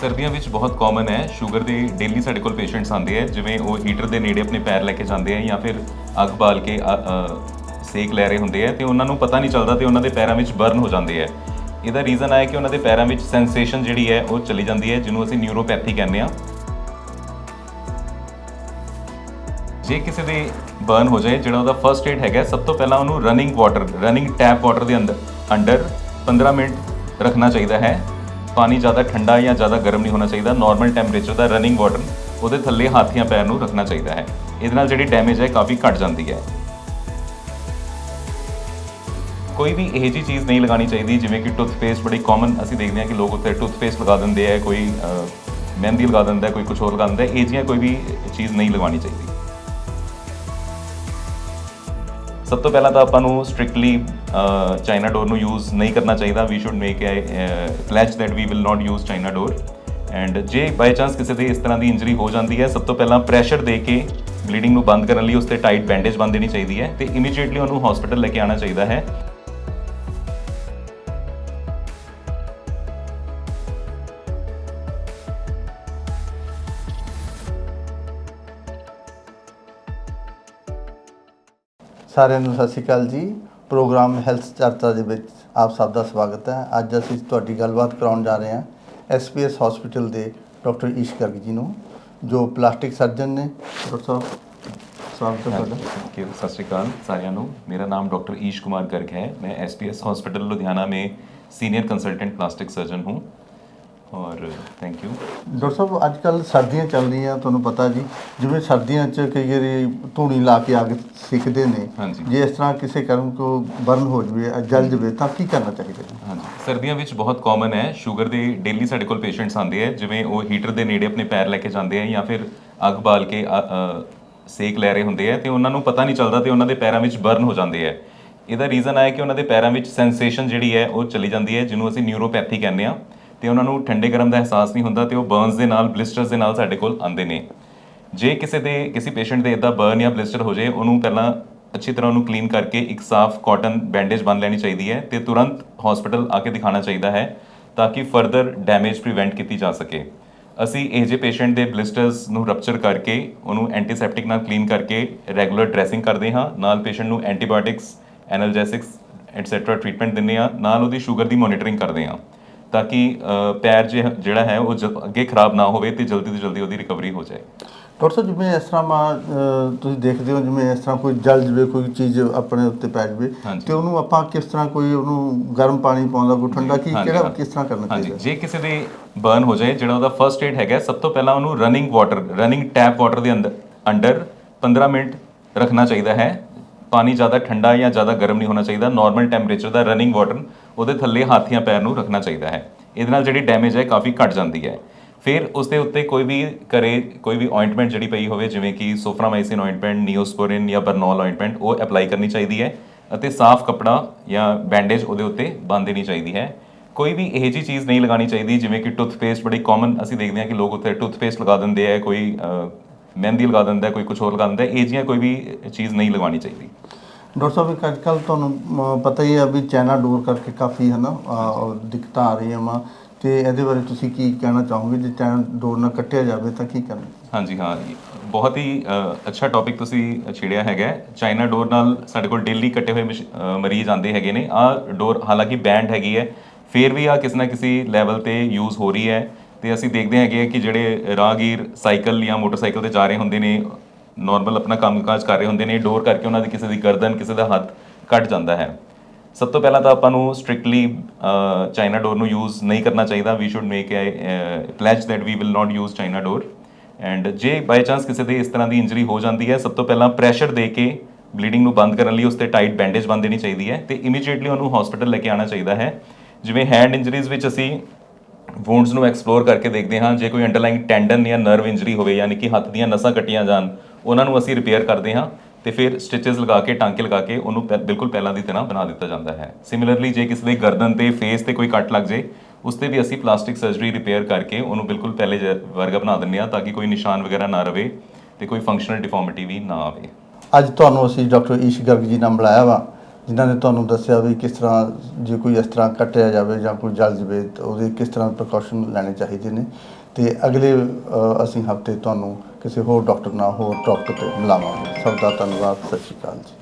ਸਰਦੀਆਂ ਵਿੱਚ ਬਹੁਤ ਕਾਮਨ ਹੈ ਸ਼ੂਗਰ ਦੇ ਡੇਲੀ ਸਾਡੇ ਕੋਲ ਪੇਸ਼ੈਂਟਸ ਆਉਂਦੇ ਆ ਜਿਵੇਂ ਉਹ ਹੀਟਰ ਦੇ ਨੇੜੇ ਆਪਣੇ ਪੈਰ ਲੈ ਕੇ ਜਾਂਦੇ ਆ ਜਾਂ ਫਿਰ ਅੱਗ ਬਾਲ ਕੇ ਅ, ਅ, ਸੇਕ ਲੈ ਰਹੇ ਹੁੰਦੇ ਆ ਤੇ ਉਹਨਾਂ ਨੂੰ ਪਤਾ ਨਹੀਂ ਚੱਲਦਾ ਤੇ ਉਹਨਾਂ ਦੇ ਪੈਰਾਂ ਵਿੱਚ ਬਰਨ ਹੋ ਜਾਂਦੇ ਆ ਇਹਦਾ ਰੀਜ਼ਨ ਹੈ ਕਿ ਉਹਨਾਂ ਦੇ ਪੈਰਾਂ ਵਿੱਚ ਸੈਂਸੇਸ਼ਨ ਜਿਹੜੀ ਹੈ ਉਹ ਚਲੀ ਜਾਂਦੀ ਹੈ ਜਿਹਨੂੰ ਅਸੀਂ ਨਿਊਰੋਪੈਥੀ ਕਹਿੰਦੇ ਆ ਜੇ ਕਿਸੇ ਦੇ ਬਰਨ ਹੋ ਜਾਏ ਜਿਹੜਾ ਉਹਦਾ ਫਰਸਟ ਏਡ ਹੈਗਾ ਸਭ ਤੋਂ ਪਹਿਲਾਂ ਉਹਨੂੰ running water running tap water ਦੇ ਅੰਦਰ ਅੰਡਰ 15 ਮਿੰਟ ਰੱਖਣਾ ਚਾਹੀਦਾ ਹੈ। ਪਾਣੀ ਜ਼ਿਆਦਾ ਠੰਡਾ ਜਾਂ ਜ਼ਿਆਦਾ ਗਰਮ ਨਹੀਂ ਹੋਣਾ ਚਾਹੀਦਾ। ਨਾਰਮਲ ਟੈਂਪਰੇਚਰ ਦਾ ਰਨਿੰਗ ਵਾਟਰ ਉਹਦੇ ਥੱਲੇ ਹੱਥ ਜਾਂ ਪੈਰ ਨੂੰ ਰੱਖਣਾ ਚਾਹੀਦਾ ਹੈ। ਇਹਦੇ ਨਾਲ ਜਿਹੜੀ ਡੈਮੇਜ ਹੈ ਕਾਫੀ ਘਟ ਜਾਂਦੀ ਹੈ। ਕੋਈ ਵੀ ਇਹੋ ਜਿਹੀ ਚੀਜ਼ ਨਹੀਂ ਲਗਾਉਣੀ ਚਾਹੀਦੀ, ਜਿਵੇਂ ਕਿ ਟੂਥਪੇਸਟ ਬੜੀ ਕਾਮਨ ਅਸੀਂ ਦੇਖਦੇ ਹਾਂ ਕਿ ਲੋਕ ਉੱਤੇ ਟੂਥਪੇਸਟ ਲਗਾ ਦਿੰਦੇ ਆ, ਕੋਈ ਮਹਿੰਦੀ ਲਗਾ ਦਿੰਦਾ, ਕੋਈ ਕੁਝ ਹੋਰ ਲਗਾ ਦਿੰਦਾ ਹੈ। ਇਹ ਜਿਹੀਆਂ ਕੋਈ ਵੀ ਚੀਜ਼ ਨਹੀਂ ਲਗਾਉਣੀ ਚਾਹੀਦੀ। ਸਭ ਤੋਂ ਪਹਿਲਾਂ ਤਾਂ ਆਪਾਂ ਨੂੰ ਸਟ੍ਰਿਕਟਲੀ ਚਾਈਨਾ ਡੋਰ ਨੂੰ ਯੂਜ਼ ਨਹੀਂ ਕਰਨਾ ਚਾਹੀਦਾ। We should make a pledge that we will not use China door and ਜੇ ਬਾਈ ਚਾਂਸ ਕਿਸੇ ਦੇ ਇਸ ਤਰ੍ਹਾਂ ਦੀ ਇੰਜਰੀ ਹੋ ਜਾਂਦੀ ਹੈ, ਸਭ ਤੋਂ ਪਹਿਲਾਂ ਪ੍ਰੈਸ਼ਰ ਦੇ ਕੇ ਬਲੀਡਿੰਗ ਨੂੰ ਬੰਦ ਕਰਨ ਲਈ ਉਸ ਤੇ ਟਾਈਟ ਬੈਂਡੇਜ ਬੰਨ ਦੇਣੀ ਚਾਹੀਦੀ ਹੈ ਤੇ ਇਮੀਡੀਏਟਲੀ ਉਹਨੂੰ ਹਸਪੀਟਲ ਲੈ ਕੇ ਆਉਣਾ ਚਾਹੀਦਾ ਹੈ। ਸਾਰਿਆਂ ਨੂੰ ਸਤਿ ਸ਼੍ਰੀ ਅਕਾਲ ਜੀ ਪ੍ਰੋਗਰਾਮ ਹੈਲਥ ਚਰਚਾ ਦੇ ਵਿੱਚ ਆਪ ਸਭ ਦਾ ਸਵਾਗਤ ਹੈ ਅੱਜ ਅਸੀਂ ਤੁਹਾਡੀ ਗੱਲਬਾਤ ਕਰਾਉਣ ਜਾ ਰਹੇ ਹਾਂ ਐਸਪੀਐਸ ਹਸਪੀਟਲ ਦੇ ਡਾਕਟਰ ਈਸ਼ ਗਰਗ ਜੀ ਨੂੰ ਜੋ ਪਲਾਸਟਿਕ ਸਰਜਨ ਨੇ ਡਾਕਟਰ ਸਾਹਿਬ ਸਵਾਗਤ ਹੈ ਤੁਹਾਡਾ ਥੈਂਕ ਯੂ ਸਤਿ ਸ਼੍ਰੀ ਅਕਾਲ ਸਾਰਿਆਂ ਨੂੰ ਮੇਰਾ ਨਾਮ ਡਾਕਟਰ ईश कुमार गर्ग है मैं एसपीएस हॉस्पिटल लुधियाना में सीनियर कंसल्टेंट प्लास्टिक सर्जन हूँ ਔਰ ਥੈਂਕ ਯੂ ਡਾਕਟਰ ਸਾਹਿਬ ਅੱਜ ਕੱਲ ਸਰਦੀਆਂ ਚੱਲ ਰਹੀਆਂ ਤੁਹਾਨੂੰ ਪਤਾ ਜੀ ਜਿਵੇਂ ਸਰਦੀਆਂ 'ਚ ਕਈ ਵਾਰੀ ਧੂਣੀ ਲਾ ਕੇ ਅੱਗ ਸਿੱਖਦੇ ਨੇ ਹਾਂਜੀ। ਜੇ ਇਸ ਤਰ੍ਹਾਂ ਕਿਸੇ ਕਰਮ ਕੋ ਬਰਨ ਹੋ ਜਵੇ ਜਲ ਜਵੇ ਤਾਂ ਕੀ ਕਰਨਾ ਚਾਹੀਦਾ ਜੀ? ਹਾਂਜੀ। ਸਰਦੀਆਂ ਵਿੱਚ ਬਹੁਤ ਕਾਮਨ ਹੈ ਸ਼ੂਗਰ ਦੇ ਡੇਲੀ ਸਾਡੇ ਕੋਲ ਪੇਸ਼ੈਂਟਸ ਆਉਂਦੇ ਆ ਜਿਵੇਂ ਉਹ ਹੀਟਰ ਦੇ ਨੇੜੇ ਆਪਣੇ ਪੈਰ ਲੈ ਕੇ ਜਾਂਦੇ ਆ ਜਾਂ ਫਿਰ ਅੱਗ ਬਾਲ ਕੇ ਸੇਕ ਲੈ ਰਹੇ ਹੁੰਦੇ ਆ ਤੇ ਉਹਨਾਂ ਨੂੰ ਪਤਾ ਨਹੀਂ ਚੱਲਦਾ ਤੇ ਉਹਨਾਂ ਦੇ ਪੈਰਾਂ ਵਿੱਚ ਬਰਨ ਹੋ ਜਾਂਦੇ ਆ ਇਹਦਾ ਰੀਜ਼ਨ ਆਇਆ ਕਿ ਉਹਨਾਂ ਦੇ ਪੈਰਾਂ ਵਿੱਚ ਸੈਂਸੇਸ਼ਨ ਜਿਹੜੀ ਹੈ ਉਹ ਚਲੀ ਜਾਂਦੀ ਹੈ ਜਿਹਨੂੰ ਅਸੀਂ ਨਿਊਰੋਪੈਥੀ ਕਹਿੰਦੇ ਆ ਤੇ ਉਹਨਾਂ ਨੂੰ ਠੰਡੇ ਗਰਮ ਦਾ ਅਹਿਸਾਸ ਨਹੀਂ ਹੁੰਦਾ ਤੇ ਉਹ ਬਰਨਸ ਦੇ ਨਾਲ ਬਲਿਸਟਰਸ ਦੇ ਨਾਲ ਸਾਡੇ ਕੋਲ ਆਉਂਦੇ ਨੇ। ਜੇ ਕਿਸੇ ਦੇ, ਕਿਸੇ ਪੇਸ਼ੈਂਟ ਦੇ ਇਦਾਂ ਬਰਨ ਜਾਂ ਬਲਿਸਟਰ ਹੋ ਜਾਏ, ਉਹਨੂੰ ਪਹਿਲਾਂ ਅੱਛੀ ਤਰ੍ਹਾਂ ਉਹਨੂੰ ਕਲੀਨ ਕਰਕੇ ਇੱਕ ਸਾਫ਼ ਕਾਟਨ ਬੈਂਡੇਜ ਬੰਨ ਲੈਣੀ ਚਾਹੀਦੀ ਹੈ ਤੇ ਤੁਰੰਤ ਹਸਪੀਟਲ ਆ ਕੇ ਦਿਖਾਣਾ ਚਾਹੀਦਾ ਹੈ ਤਾਂ ਕਿ ਫਰਦਰ ਡੈਮੇਜ ਪ੍ਰੀਵੈਂਟ ਕੀਤੀ ਜਾ ਸਕੇ। ਅਸੀਂ ਇਹ ਜੇ ਪੇਸ਼ੈਂਟ ਦੇ ਬਲਿਸਟਰਸ ਨੂੰ ਰਪਚਰ ਕਰਕੇ, ਉਹਨੂੰ ਐਂਟੀਸੈਪਟਿਕ ਨਾਲ ਕਲੀਨ ਕਰਕੇ ਰੈਗੂਲਰ ਡਰੈਸਿੰਗ ਕਰਦੇ ਹਾਂ। ਨਾਲ ਪੇਸ਼ੈਂਟ ਨੂੰ ਐਂਟੀਬਾਇਓਟਿਕਸ ਐਨਰਜੈਸਿਕਸ ਐਟਸੈਟਰਾ ਟ੍ਰੀਟਮੈਂਟ ਦਿੰਦੇ ਹਾਂ। ਨਾਲ ਉਹਦੀ ਸ਼ੂਗਰ ਦੀ ਮੋਨੀਟਰਿੰਗ ਕਰਦੇ ਹਾਂ। ਤਾਂ ਕਿ ਪੈਰ ਜਿਹੜਾ ਹੈ ਉਹ ਅੱਗੇ ਖਰਾਬ ਨਾ ਹੋਵੇ ਤੇ ਜਲਦੀ ਤੋਂ ਜਲਦੀ ਉਹਦੀ ਰਿਕਵਰੀ ਹੋ ਜਾਏ ਡਾਕਟਰ ਸਾਹਿਬ ਜਿਵੇਂ ਇਸ ਤਰ੍ਹਾਂ ਮਾ ਤੁਸੀਂ ਦੇਖਦੇ ਹੋ ਜਿਵੇਂ ਇਸ ਤਰ੍ਹਾਂ ਕੋਈ ਜਲ ਜਵੇ ਕੋਈ ਚੀਜ਼ ਆਪਣੇ ਉੱਤੇ ਪੈ ਜਵੇ। ਤੇ ਉਹਨੂੰ ਆਪਾਂ ਕਿਸ ਤਰ੍ਹਾਂ ਕੋਈ ਉਹਨੂੰ ਗਰਮ ਪਾਣੀ ਪਾਉਂਦਾ ਕੋਈ ਠੰਡਾ ਕੀ ਕਿਹੜਾ। ਕਿਸ ਤਰ੍ਹਾਂ ਕਰਨਾ ਹਾਂਜੀ ਚਾਹੀਦਾ ਜੇ ਕਿਸੇ ਦੇ ਬਰਨ ਹੋ ਜਾਏ ਜਿਹੜਾ ਉਹਦਾ ਫਰਸਟ ਏਡ ਹੈਗਾ ਸਭ ਤੋਂ ਪਹਿਲਾਂ ਉਹਨੂੰ running water running tap water ਦੇ ਅੰਦਰ ਅੰਡਰ 15 ਮਿੰਟ ਰੱਖਣਾ ਚਾਹੀਦਾ ਹੈ ਪਾਣੀ ਜ਼ਿਆਦਾ ਠੰਡਾ ਜਾਂ ਜ਼ਿਆਦਾ ਗਰਮ ਨਹੀਂ ਹੋਣਾ ਚਾਹੀਦਾ। ਨਾਰਮਲ ਟੈਂਪਰੇਚਰ ਦਾ ਰਨਿੰਗ ਵਾਟਰ ਉਹਦੇ ਥੱਲੇ ਹੱਥ ਜਾਂ ਪੈਰ ਨੂੰ ਰੱਖਣਾ ਚਾਹੀਦਾ ਹੈ। ਇਹਦੇ ਨਾਲ ਜਿਹੜੀ ਡੈਮੇਜ ਹੈ ਕਾਫੀ ਘਟ ਜਾਂਦੀ ਹੈ। ਫਿਰ ਉਸ ਦੇ ਉੱਤੇ ਕੋਈ ਵੀ ਘਰੇ ਕੋਈ ਵੀ ਆਇੰਟਮੈਂਟ ਜਿਹੜੀ ਪਈ ਹੋਵੇ, ਜਿਵੇਂ ਕਿ ਸੋਫਰਾਮਾਈਸਿਨ ਆਇੰਟਮੈਂਟ ਨੀਓਸਪੋਰਿਨ ਜਾਂ ਬਰਨੋਲ ਆਇੰਟਮੈਂਟ ਉਹ ਅਪਲਾਈ ਕਰਨੀ ਚਾਹੀਦੀ ਹੈ ਅਤੇ ਸਾਫ਼ ਕੱਪੜਾ ਜਾਂ ਬੈਂਡੇਜ ਉਹਦੇ ਉੱਤੇ ਬੰਨ੍ਹ ਦੇਣੀ ਚਾਹੀਦੀ ਹੈ। ਕੋਈ ਵੀ ਇਹੋ ਜਿਹੀ ਚੀਜ਼ ਨਹੀਂ ਲਗਾਉਣੀ ਚਾਹੀਦੀ, ਜਿਵੇਂ ਕਿ ਟੂਥਪੇਸਟ ਬੜੀ ਕਾਮਨ ਅਸੀਂ ਦੇਖਦੇ ਹਾਂ ਕਿ ਲੋਕ ਉੱਤੇ ਟੂਥਪੇਸਟ ਲਗਾ ਦਿੰਦੇ ਆ ਕੋਈ ਮਹਿੰਦੀ ਲਗਾ ਦਿੰਦਾ ਕੋਈ ਕੁਝ ਹੋਰ ਲਗਾ ਦਿੰਦਾ। ਇਹ ਜਿਹੀਆਂ ਕੋਈ ਵੀ ਚੀਜ਼ ਨਹੀਂ ਲਗਾਉਣੀ ਚਾਹੀਦੀ। ਡਾਕਟਰ ਸਾਹਿਬ ਇੱਕ ਅੱਜ ਕੱਲ ਤੁਹਾਨੂੰ ਮ, ਪਤਾ ਹੀ ਹੈ ਵੀ ਚਾਈਨਾ ਡੋਰ ਕਰਕੇ ਕਾਫੀ ਹੈ ਨਾ ਅਹ, ਦਿੱਕਤਾਂ ਆ ਰਹੀਆਂ ਵਾ। ਤੇ ਇਹਦੇ ਬਾਰੇ ਤੁਸੀਂ ਕੀ ਕਹਿਣਾ ਚਾਹੋਗੇ? ਜੇ ਚਾਈਨਾ ਡੋਰ ਨਾਲ ਕੱਟਿਆ ਜਾਵੇ ਤਾਂ ਕੀ ਕਰਨਾ? ਹਾਂਜੀ ਹਾਂ। ਬਹੁਤ ਹੀ ਅ, ਅੱਛਾ ਟੌਪਿਕ ਤੁਸੀਂ ਛੇੜਿਆ ਹੈਗਾ। ਹੈ। ਚਾਈਨਾ ਡੋਰ ਨਾਲ ਸਾਡੇ ਕੋਲ ਡੇਲੀ ਕੱਟੇ ਹੋਏ ਮਸ਼- ਅ, ਮਰੀਜ਼ ਆਉਂਦੇ ਹੈਗੇ ਨੇ। ਆ ਡੋਰ ਹਾਲਾਂਕਿ ਬੈਂਡ ਹੈਗੀ ਹੈ। ਫਿਰ ਵੀ ਆ ਕਿਸੇ ਨਾ ਕਿਸੇ ਲੈਵਲ ਤੇ ਯੂਜ਼ ਹੋ ਰਹੀ ਹੈ। ਤੇ ਅਸੀਂ ਦੇਖਦੇ ਹੈਗੇ ਕਿ ਜਿਹੜੇ ਰਾਹਗੀਰ ਸਾਈਕਲ ਜਾਂ ਮੋਟਰਸਾਈਕਲ ਤੇ ਜਾ ਰਹੇ ਹੁੰਦੇ ਨੇ ਨਾਰਮਲ ਆਪਣਾ ਕੰਮਕਾਜ ਕਰ ਰਹੇ ਹੁੰਦੇ ਨੇ ਡੋਰ ਕਰਕੇ ਉਹਨਾਂ ਦੀ ਕਿਸੇ ਦੀ ਗਰਦਨ, ਕਿਸੇ ਦਾ ਹੱਥ ਕੱਟ ਜਾਂਦਾ ਹੈ। ਸਭ ਤੋਂ ਪਹਿਲਾਂ ਤਾਂ ਆਪਾਂ ਨੂੰ ਸਟ੍ਰਿਕਟਲੀ ਚਾਈਨਾ ਡੋਰ ਨੂੰ ਯੂਜ਼ ਨਹੀਂ ਕਰਨਾ ਚਾਹੀਦਾ। We should make a pledge that we will not use China door and ਜੇ ਬਾਈ ਚਾਂਸ ਕਿਸੇ ਦੇ ਇਸ ਤਰ੍ਹਾਂ ਦੀ ਇੰਜਰੀ ਹੋ ਜਾਂਦੀ ਹੈ, ਸਭ ਤੋਂ ਪਹਿਲਾਂ ਪ੍ਰੈਸ਼ਰ ਦੇ ਕੇ ਬਲੀਡਿੰਗ ਨੂੰ ਬੰਦ ਕਰਨ ਲਈ ਉਸ ਤੇ ਟਾਈਟ ਬੈਂਡੇਜ ਬੰਨ ਦੇਣੀ ਚਾਹੀਦੀ ਹੈ ਤੇ ਇਮੀਡੀਏਟਲੀ ਉਹਨੂੰ ਹਸਪੀਟਲ ਲੈ ਕੇ ਆਉਣਾ ਚਾਹੀਦਾ ਹੈ। ਜਿਵੇਂ ਹੈਂਡ ਇੰਜਰੀਜ਼ ਵਿੱਚ ਅਸੀਂ ਵੂੰਡਸ ਨੂੰ ਐਕਸਪਲੋਰ ਕਰਕੇ ਦੇਖਦੇ ਹਾਂ। ਜੇ ਕੋਈ ਅੰਡਰਲਾਈਨ ਟੈਂਡਨ ਜਾਂ ਨਰਵ ਇੰਜਰੀ ਹੋਵੇ, ਯਾਨੀ ਕਿ ਹੱਥ ਦੀਆਂ ਨਸਾਂ ਕੱਟੀਆਂ ਜਾਣ, ਉਹਨਾਂ ਨੂੰ ਅਸੀਂ ਰਿਪੇਅਰ ਕਰਦੇ ਹਾਂ ਤੇ ਫਿਰ ਸਟਿਚਸ ਲਗਾ ਕੇ, ਟਾਂਕੇ ਲਗਾ ਕੇ ਉਹਨੂੰ ਪਹਿ- ਬਿਲਕੁਲ ਪਹਿਲਾਂ ਦੀ ਤਰ੍ਹਾਂ ਬਣਾ ਦਿੱਤਾ ਜਾਂਦਾ ਹੈ। ਸਿਮਿਲਰਲੀ ਜੇ ਕਿਸੇ ਦੇ ਗਰਦਨ ਤੇ ਫੇਸ ਤੇ ਕੋਈ ਕੱਟ ਲੱਗ ਜੇ ਉਸ ਤੇ ਵੀ ਅਸੀਂ ਪਲਾਸਟਿਕ ਸਰਜਰੀ ਰਿਪੇਅਰ ਕਰਕੇ ਉਹਨੂੰ ਬਿਲਕੁਲ ਪਹਿਲੇ ਜਿਹਾ ਵਰਗਾ ਬਣਾ ਦਿੰਦੇ ਹਾਂ ਤਾਂ ਕਿ ਕੋਈ ਨਿਸ਼ਾਨ ਵਗੈਰਾ ਨਾ ਰਵੇ ਤੇ ਕੋਈ ਫੰਕਸ਼ਨਲ ਡਿਫਾਰਮਿਟੀ ਵੀ ਨਾ ਆਵੇ। ਅੱਜ ਤੁਹਾਨੂੰ ਅਸੀਂ ਡਾਕਟਰ ਈਸ਼ ਗਰਗ ਜੀ ਨਾਲ ਬੁਲਾਇਆ ਵਾ। ਜਿਨ੍ਹਾਂ ਨੇ ਤੁਹਾਨੂੰ ਦੱਸਿਆ ਵੀ ਕਿਸ ਤਰ੍ਹਾਂ ਜੇ ਕੋਈ ਇਸ ਤਰ੍ਹਾਂ ਕੱਟਿਆ ਜਾਵੇ ਜਾਂ ਕੋਈ ਜਲ ਜਾਵੇ ਤਾਂ ਉਹਦੇ ਕਿਸ ਤਰ੍ਹਾਂ ਪ੍ਰੀਕਾਸ਼ਨ ਲੈਣੇ ਚਾਹੀਦੇ ਨੇ। ਤੇ ਅਗਲੇ ਅ, ਅਸੀਂ ਹਫ਼ਤੇ ਤੁਹਾਨੂੰ ਕਿਸੇ ਹੋਰ ਡਾਕਟਰ ਨਾਲ ਹੋਰ ਟੌਪਿਕ ਤੇ ਮਿਲਾਵਾਂਗੇ। ਸਭ ਦਾ ਧੰਨਵਾਦ ਸਤਿ ਸ਼੍ਰੀ ਅਕਾਲ ਜੀ।